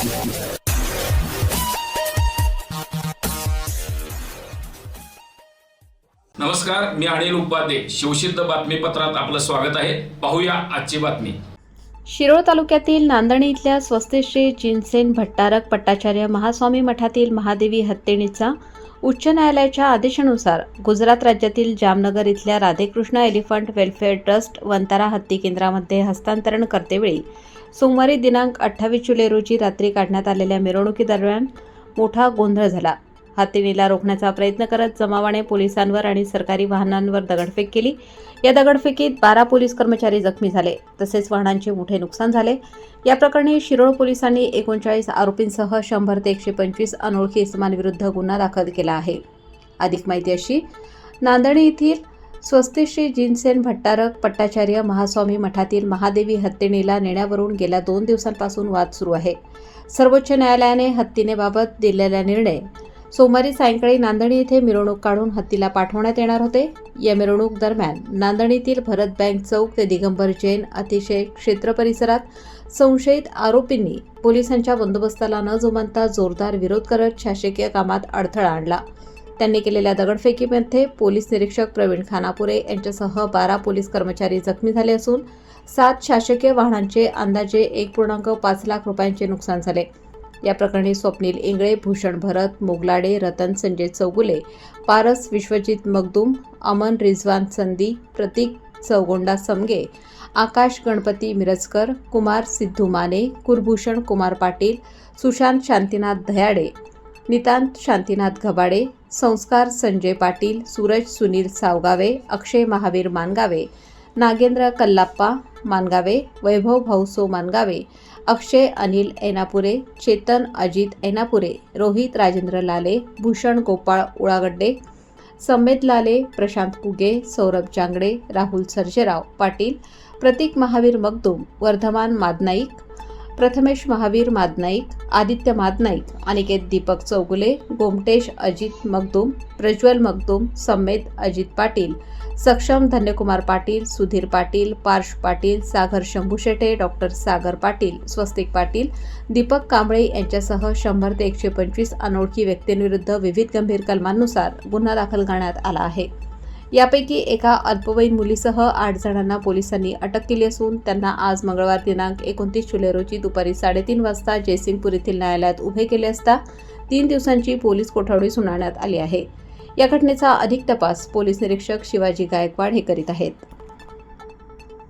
नमस्कार मी अनिल उपाध्ये. शिवसिद्ध बातमीपत्रात आपलं स्वागत आहे. पाहूया आजची बातमी. शिरोळ तालुक्यातील नांदणी इथल्या स्वस्तिश्री जिनसेन भट्टारक पट्टाचार्य महास्वामी मठातील महादेवी हत्तीणीचा उच्च न्यायालयाच्या आदेशानुसार गुजरात राज्यातील जामनगर इथल्या Radhekrishna elephant welfare trust Vantara हत्ती केंद्रामध्ये हस्तांतरण करतेवेळी सोमवारी दिनांक अठ्ठावीस जुलै रोजी रात्री काढण्यात आलेल्या मिरवणुकीदरम्यान मोठा गोंधळ झाला. हत्तीणीला रोखण्याचा प्रयत्न करत जमावाने पोलिसांवर आणि सरकारी वाहनांवर दगडफेक केली. या दगडफेकीत बारा पोलीस कर्मचारी जखमी झाले तसेच वाहनांचे मोठे नुकसान झाले. या प्रकरणी शिरोळ पोलिसांनी एकोणचाळीस आरोपींसह शंभर ते एकशे पंचवीस अनोळखी इसमांविरुद्ध गुन्हा दाखल केला आहे. अधिक माहिती अशी नांदणी येथील स्वस्तिश्री जिनसेन भट्टारक पट्टाचार्य महास्वामी मठातील महादेवी हत्तीणीला नेण्यावरून गेल्या दोन दिवसांपासून वाद सुरू आहे. सर्वोच्च न्यायालयाने हत्तीनेबाबत दिलेला निर्णय सोमवारी सायंकाळी नांदणी येथे मिरवणूक काढून हत्तीला पाठवण्यात येणार होते. या मिरवणूक दरम्यान नांदणीतील भरत बँक चौक ते दिगंबर जैन अतिशय क्षेत्र परिसरात संशयित आरोपींनी पोलिसांच्या बंदोबस्ताला न जुमानता जोरदार विरोध करत शासकीय कामात अडथळा आणला. त्यांनी केलेल्या दगडफेकीमध्ये पोलीस निरीक्षक प्रवीण खानापुरे यांच्यासह बारा पोलीस कर्मचारी जखमी झाले असून सात शासकीय वाहनांचे अंदाजे एक पूर्णांक पाच लाख रुपयांचे नुकसान झाले. या प्रकरणी स्वप्नील इंगळे भूषण भरत मोगलाडे रतन संजय चौगुले पारस विश्वजित मगदूम अमन रिझवान संदी प्रतीक चौगोंडा समगे आकाश गणपती मिरजकर कुमार सिद्धू माने कुलभूषण कुमार पाटील सुशांत शांतीनाथ दयाडे नितांत शांतीनाथ घबाडे संस्कार संजय पाटील सूरज सुनील सावगावे अक्षय महावीर मानगावे नागेंद्र कल्लाप्पा मानगावे वैभव भाऊसो मानगावे अक्षय अनिल एनापुरे चेतन अजित एनापुरे रोहित राजेंद्र लाले भूषण गोपाळ उळागड्डे समेत लाले प्रशांत कुगे सौरभ चांगडे राहुल सर्जेराव पाटील प्रतीक महावीर मगदूम वर्धमान मादनाईक प्रथमेश महावीर मादनाईक आदित्य मादनाईक अनिकेत दीपक चौगुले गोमटेश अजित मगदूम प्रज्वल मगदूम समेत अजित पाटील सक्षम धन्यकुमार पाटील सुधीर पाटील पार्श पाटील सागर शंभू शेटे डॉक्टर सागर पाटील स्वस्तिक पाटील दीपक कांबळे यांच्यासह शंभर ते एकशे पंचवीस अनोळखी व्यक्तींविरुद्ध विविध गंभीर कलमांनुसार गुन्हा दाखल करण्यात आला आहे. यापैकी एका अल्पवयीन मुलीसह आठ जणांना पोलिसांनी अटक केली असून त्यांना आज मंगळवार दिनांक एकोणतीस जुलै रोजी दुपारी साडेतीन वाजता जयसिंगपूर येथील न्यायालयात उभे केले असता तीन दिवसांची पोलीस कोठडी सुनावण्यात आली आहे. या घटनेचा अधिक तपास पोलीस निरीक्षक शिवाजी गायकवाड हे करीत आहेत.